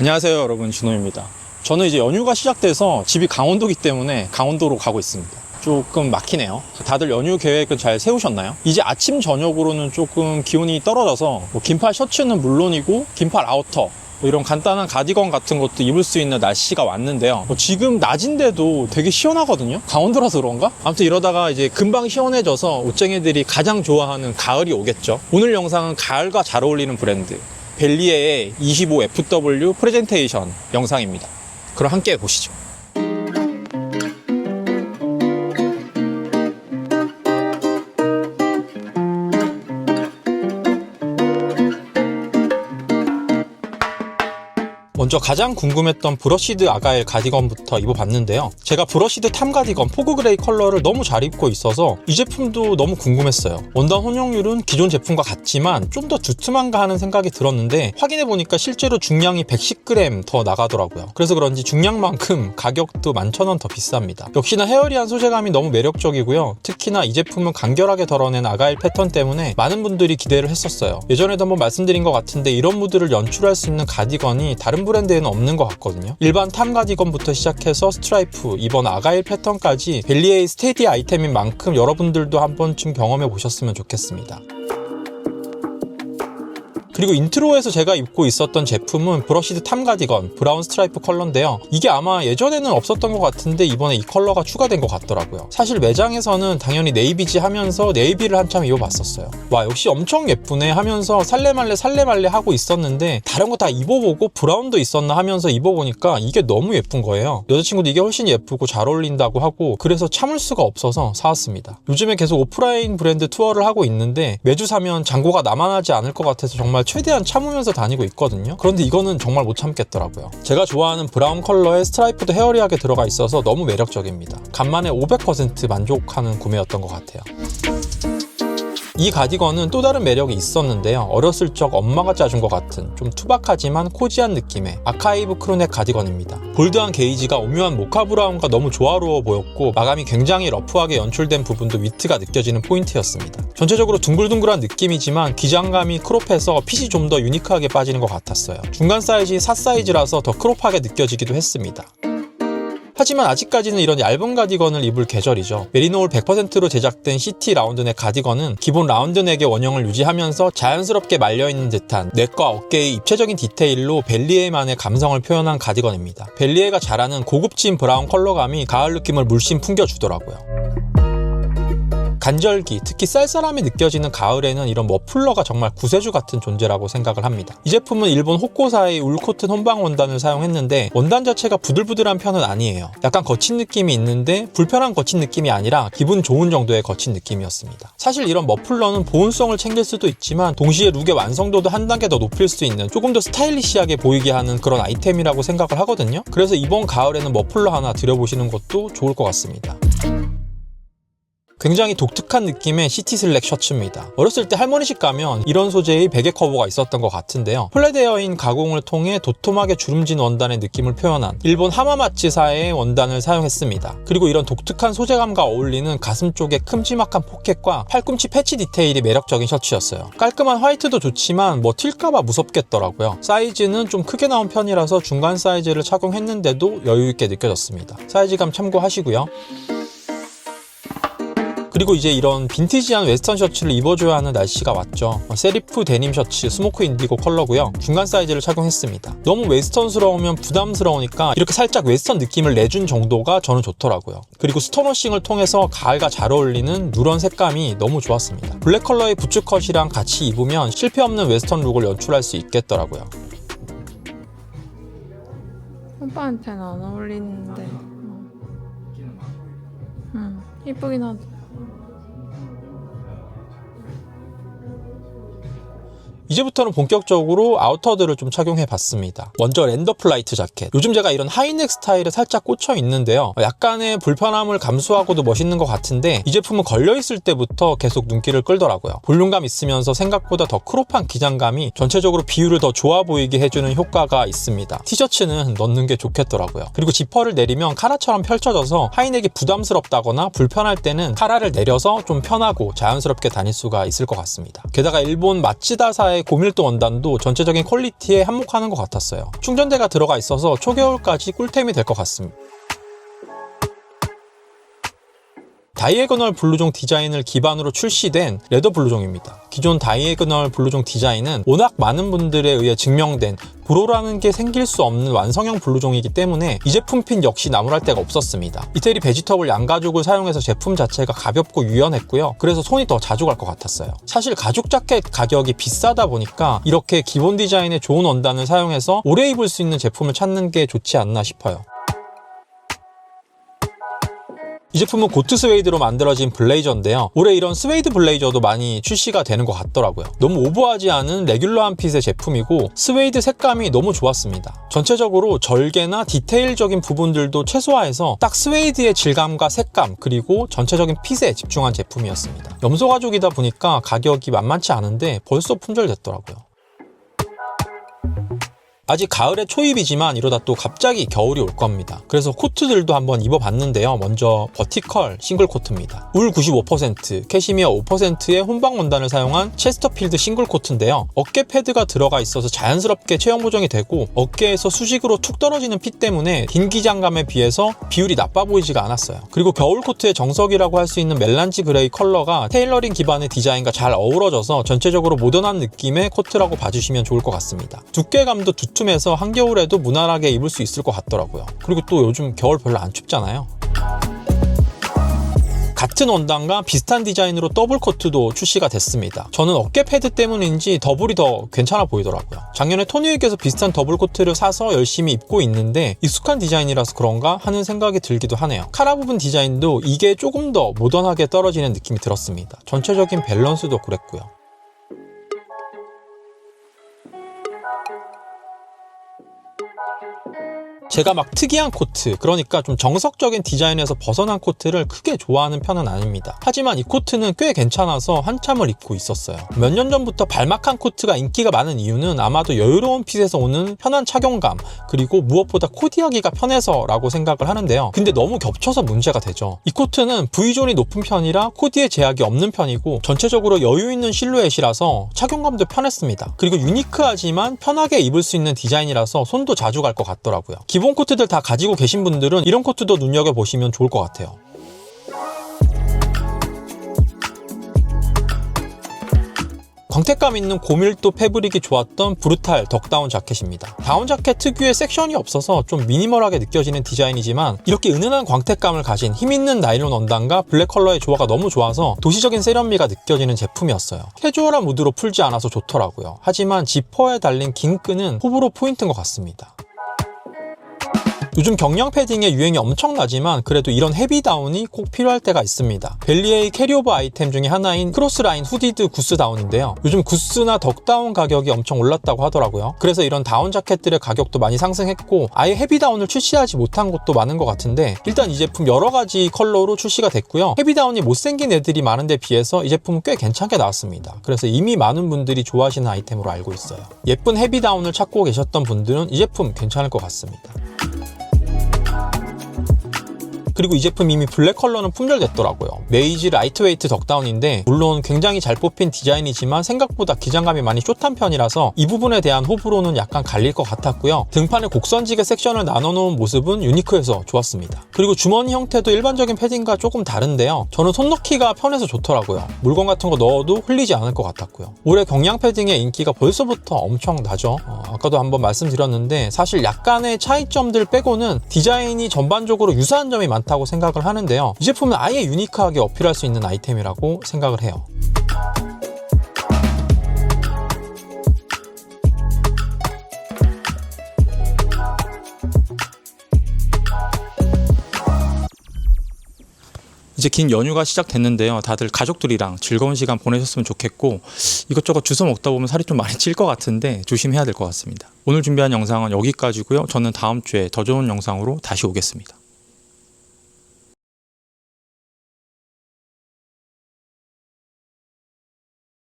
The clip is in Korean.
안녕하세요 여러분 준호입니다 저는 이제 연휴가 시작돼서 집이 강원도기 때문에 강원도로 가고 있습니다 조금 막히네요 다들 연휴 계획은 잘 세우셨나요? 이제 아침 저녁으로는 조금 기온이 떨어져서 뭐 긴팔 셔츠는 물론이고 긴팔 아우터 뭐 이런 간단한 가디건 같은 것도 입을 수 있는 날씨가 왔는데요. 뭐 지금 낮인데도 되게 시원하거든요. 강원도라서 그런가? 아무튼 이러다가 이제 금방 시원해져서 옷쟁이들이 가장 좋아하는 가을이 오겠죠. 오늘 영상은 가을과 잘 어울리는 브랜드 벨리에의 25FW 프레젠테이션 영상입니다. 그럼 함께 보시죠. 먼저 가장 궁금했던 브러시드 아가일 가디건부터 입어봤는데요. 제가 브러시드 탐 가디건 포그 그레이 컬러를 너무 잘 입고 있어서 이 제품도 너무 궁금했어요. 원단 혼용률은 기존 제품과 같지만 좀 더 두툼한가 하는 생각이 들었는데 확인해보니까 실제로 중량이 110g 더 나가더라고요. 그래서 그런지 중량만큼 가격도 11,000원 더 비쌉니다. 역시나 헤어리한 소재감이 너무 매력적이고요. 특히나 이 제품은 간결하게 덜어낸 아가일 패턴 때문에 많은 분들이 기대를 했었어요. 예전에도 한번 말씀드린 것 같은데 이런 무드를 연출할 수 있는 가디건이 다른 브랜드에는 없는 것 같거든요. 일반 탐 가디건부터 시작해서 스트라이프, 이번 아가일 패턴까지 벨리에의 스테디 아이템인 만큼 여러분들도 한 번쯤 경험해 보셨으면 좋겠습니다. 그리고 인트로에서 제가 입고 있었던 제품은 브러시드 탐 가디건 브라운 스트라이프 컬러인데요. 이게 아마 예전에는 없었던 것 같은데 이번에 이 컬러가 추가된 것 같더라고요. 사실 매장에서는 당연히 네이비지 하면서 네이비를 한참 입어봤었어요. 와 역시 엄청 예쁘네 하면서 살래말래 살래말래 하고 있었는데 다른 거 다 입어보고 브라운도 있었나 하면서 입어보니까 이게 너무 예쁜 거예요. 여자친구도 이게 훨씬 예쁘고 잘 어울린다고 하고 그래서 참을 수가 없어서 사왔습니다. 요즘에 계속 오프라인 브랜드 투어를 하고 있는데 매주 사면 잔고가 남아나지 않을 것 같아서 정말 최대한 참으면서 다니고 있거든요. 그런데 이거는 정말 못 참겠더라고요. 제가 좋아하는 브라운 컬러에 스트라이프도 헤어리하게 들어가 있어서 너무 매력적입니다. 간만에 500% 만족하는 구매였던 것 같아요. 이 가디건은 또 다른 매력이 있었는데요. 어렸을 적 엄마가 짜준 것 같은 좀 투박하지만 코지한 느낌의 아카이브 크루넥 가디건입니다. 볼드한 게이지가 오묘한 모카 브라운과 너무 조화로워 보였고 마감이 굉장히 러프하게 연출된 부분도 위트가 느껴지는 포인트였습니다. 전체적으로 둥글둥글한 느낌이지만 기장감이 크롭해서 핏이 좀 더 유니크하게 빠지는 것 같았어요. 중간 사이즈이 4 사이즈라서 더 크롭하게 느껴지기도 했습니다. 하지만 아직까지는 이런 얇은 가디건을 입을 계절이죠. 메리노울 100%로 제작된 CT 라운드넥 가디건은 기본 라운드넥의 원형을 유지하면서 자연스럽게 말려있는 듯한 넥과 어깨의 입체적인 디테일로 벨리에만의 감성을 표현한 가디건입니다. 벨리에가 잘하는 고급진 브라운 컬러감이 가을 느낌을 물씬 풍겨주더라고요. 간절기, 특히 쌀쌀함이 느껴지는 가을에는 이런 머플러가 정말 구세주 같은 존재라고 생각을 합니다. 이 제품은 일본 호코사의 울코튼 혼방 원단을 사용했는데 원단 자체가 부들부들한 편은 아니에요. 약간 거친 느낌이 있는데 불편한 거친 느낌이 아니라 기분 좋은 정도의 거친 느낌이었습니다. 사실 이런 머플러는 보온성을 챙길 수도 있지만 동시에 룩의 완성도도 한 단계 더 높일 수 있는 조금 더 스타일리시하게 보이게 하는 그런 아이템이라고 생각을 하거든요. 그래서 이번 가을에는 머플러 하나 들여보시는 것도 좋을 것 같습니다. 굉장히 독특한 느낌의 시티 슬랙 셔츠입니다. 어렸을 때 할머니집 가면 이런 소재의 베개 커버가 있었던 것 같은데요. 플레데어인 가공을 통해 도톰하게 주름진 원단의 느낌을 표현한 일본 하마마치사의 원단을 사용했습니다. 그리고 이런 독특한 소재감과 어울리는 가슴 쪽의 큼지막한 포켓과 팔꿈치 패치 디테일이 매력적인 셔츠였어요. 깔끔한 화이트도 좋지만 뭐 튈까봐 무섭겠더라고요. 사이즈는 좀 크게 나온 편이라서 중간 사이즈를 착용했는데도 여유있게 느껴졌습니다. 사이즈감 참고하시고요. 그리고 이제 이런 빈티지한 웨스턴 셔츠를 입어줘야 하는 날씨가 왔죠. 어, 세리프 데님 셔츠 스모크 인디고 컬러고요. 중간 사이즈를 착용했습니다. 너무 웨스턴스러우면 부담스러우니까 이렇게 살짝 웨스턴 느낌을 내준 정도가 저는 좋더라고요. 그리고 스톤워싱을 통해서 가을과 잘 어울리는 누런 색감이 너무 좋았습니다. 블랙 컬러의 부츠 컷이랑 같이 입으면 실패 없는 웨스턴 룩을 연출할 수 있겠더라고요. 오빠한테는 안 어울리는데. 응, 이쁘긴 하다. 이제부터는 본격적으로 아우터들을 좀 착용해 봤습니다. 먼저 랜더 플라이트 자켓. 요즘 제가 이런 하이넥 스타일에 살짝 꽂혀 있는데요. 약간의 불편함을 감수하고도 멋있는 것 같은데 이 제품은 걸려있을 때부터 계속 눈길을 끌더라고요. 볼륨감 있으면서 생각보다 더 크롭한 기장감이 전체적으로 비율을 더 좋아 보이게 해주는 효과가 있습니다. 티셔츠는 넣는 게 좋겠더라고요. 그리고 지퍼를 내리면 카라처럼 펼쳐져서 하이넥이 부담스럽다거나 불편할 때는 카라를 내려서 좀 편하고 자연스럽게 다닐 수가 있을 것 같습니다. 게다가 일본 마치다사의 디자의 고밀도 원단도 전체적인 퀄리티에 한몫하는 것 같았어요. 충전대가 들어가 있어서 초겨울까지 꿀템이 될 것 같습니다. 다이애고널 블루종 디자인을 기반으로 출시된 레더 블루종입니다. 기존 다이애고널 블루종 디자인은 워낙 많은 분들에 의해 증명된 브로라는 게 생길 수 없는 완성형 블루종이기 때문에 이 제품 핀 역시 나무랄 데가 없었습니다. 이태리 베지터블 양가죽을 사용해서 제품 자체가 가볍고 유연했고요. 그래서 손이 더 자주 갈 것 같았어요. 사실 가죽 자켓 가격이 비싸다 보니까 이렇게 기본 디자인의 좋은 원단을 사용해서 오래 입을 수 있는 제품을 찾는 게 좋지 않나 싶어요. 이 제품은 고트 스웨이드로 만들어진 블레이저인데요. 올해 이런 스웨이드 블레이저도 많이 출시가 되는 것 같더라고요. 너무 오버하지 않은 레귤러한 핏의 제품이고 스웨이드 색감이 너무 좋았습니다. 전체적으로 절개나 디테일적인 부분들도 최소화해서 딱 스웨이드의 질감과 색감 그리고 전체적인 핏에 집중한 제품이었습니다. 염소 가죽이다 보니까 가격이 만만치 않은데 벌써 품절됐더라고요. 아직 가을의 초입이지만 이러다 또 갑자기 겨울이 올 겁니다. 그래서 코트들도 한번 입어봤는데요. 먼저 버티컬 싱글 코트입니다. 울 95%, 캐시미어 5%의 혼방 원단을 사용한 체스터필드 싱글 코트인데요. 어깨 패드가 들어가 있어서 자연스럽게 체형 보정이 되고 어깨에서 수직으로 툭 떨어지는 핏 때문에 긴 기장감에 비해서 비율이 나빠 보이지가 않았어요. 그리고 겨울 코트의 정석이라고 할 수 있는 멜란지 그레이 컬러가 테일러링 기반의 디자인과 잘 어우러져서 전체적으로 모던한 느낌의 코트라고 봐주시면 좋을 것 같습니다. 두께감도 두툼 해서 한겨울에도 무난하게 입을 수 있을 것 같더라고요. 그리고 또 요즘 겨울 별로 안 춥잖아요. 같은 원단과 비슷한 디자인으로 더블 코트도 출시가 됐습니다. 저는 어깨 패드 때문인지 더블이 더 괜찮아 보이더라고요. 작년에 토니에게서 비슷한 더블 코트를 사서 열심히 입고 있는데 익숙한 디자인이라서 그런가 하는 생각이 들기도 하네요. 카라 부분 디자인도 이게 조금 더 모던하게 떨어지는 느낌이 들었습니다. 전체적인 밸런스도 그랬고요. Thank you. 제가 막 특이한 코트, 그러니까 좀 정석적인 디자인에서 벗어난 코트를 크게 좋아하는 편은 아닙니다. 하지만 이 코트는 꽤 괜찮아서 한참을 입고 있었어요. 몇 년 전부터 발막한 코트가 인기가 많은 이유는 아마도 여유로운 핏에서 오는 편한 착용감, 그리고 무엇보다 코디하기가 편해서라고 생각을 하는데요. 근데 너무 겹쳐서 문제가 되죠. 이 코트는 V존이 높은 편이라 코디에 제약이 없는 편이고 전체적으로 여유 있는 실루엣이라서 착용감도 편했습니다. 그리고 유니크하지만 편하게 입을 수 있는 디자인이라서 손도 자주 갈 것 같더라고요. 기본 코트들 다 가지고 계신 분들은 이런 코트도 눈여겨보시면 좋을 것 같아요. 광택감 있는 고밀도 패브릭이 좋았던 브루탈 덕다운 자켓입니다. 다운 자켓 특유의 섹션이 없어서 좀 미니멀하게 느껴지는 디자인이지만 이렇게 은은한 광택감을 가진 힘있는 나일론 원단과 블랙 컬러의 조화가 너무 좋아서 도시적인 세련미가 느껴지는 제품이었어요. 캐주얼한 무드로 풀지 않아서 좋더라고요. 하지만 지퍼에 달린 긴 끈은 호불호 포인트인 것 같습니다. 요즘 경량 패딩의 유행이 엄청나지만 그래도 이런 헤비 다운이 꼭 필요할 때가 있습니다. 벨리에이 캐리오버 아이템 중에 하나인 크로스라인 후디드 구스 다운인데요. 요즘 구스나 덕다운 가격이 엄청 올랐다고 하더라고요. 그래서 이런 다운 자켓들의 가격도 많이 상승했고 아예 헤비 다운을 출시하지 못한 곳도 많은 것 같은데 일단 이 제품 여러 가지 컬러로 출시가 됐고요. 헤비 다운이 못생긴 애들이 많은데 비해서 이 제품은 꽤 괜찮게 나왔습니다. 그래서 이미 많은 분들이 좋아하시는 아이템으로 알고 있어요. 예쁜 헤비 다운을 찾고 계셨던 분들은 이 제품 괜찮을 것 같습니다. 그리고 이 제품 이미 블랙 컬러는 품절됐더라고요. 메이지 라이트웨이트 덕다운인데 물론 굉장히 잘 뽑힌 디자인이지만 생각보다 기장감이 많이 숏한 편이라서 이 부분에 대한 호불호는 약간 갈릴 것 같았고요. 등판에 곡선지게 섹션을 나눠놓은 모습은 유니크해서 좋았습니다. 그리고 주머니 형태도 일반적인 패딩과 조금 다른데요. 저는 손 넣기가 편해서 좋더라고요. 물건 같은 거 넣어도 흘리지 않을 것 같았고요. 올해 경량 패딩의 인기가 벌써부터 엄청 나죠. 어, 아까도 한번 말씀드렸는데 사실 약간의 차이점들 빼고는 디자인이 전반적으로 유사한 점이 많 다고 생각을 하는데요. 이 제품은 아예 유니크하게 어필할 수 있는 아이템이라고 생각을 해요. 이제 긴 연휴가 시작됐는데요. 다들 가족들이랑 즐거운 시간 보내셨으면 좋겠고 이것저것 주워 먹다 보면 살이 좀 많이 찔 것 같은데 조심해야 될 것 같습니다. 오늘 준비한 영상은 여기까지고요. 저는 다음 주에 더 좋은 영상으로 다시 오겠습니다.